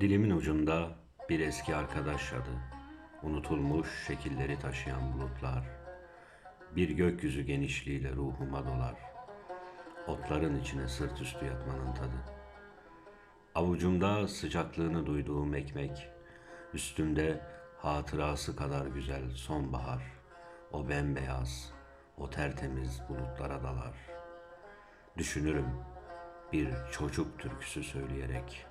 Dilimin ucunda bir eski arkadaş adı. Unutulmuş şekilleri taşıyan bulutlar. Bir gökyüzü genişliğiyle ruhuma dolar. Otların içine sırt üstü yatmanın tadı. Avucumda sıcaklığını duyduğum ekmek. Üstümde hatırası kadar güzel sonbahar. O bembeyaz, o tertemiz bulutlara dalar. Düşünürüm. Bir çocuk türküsü söyleyerek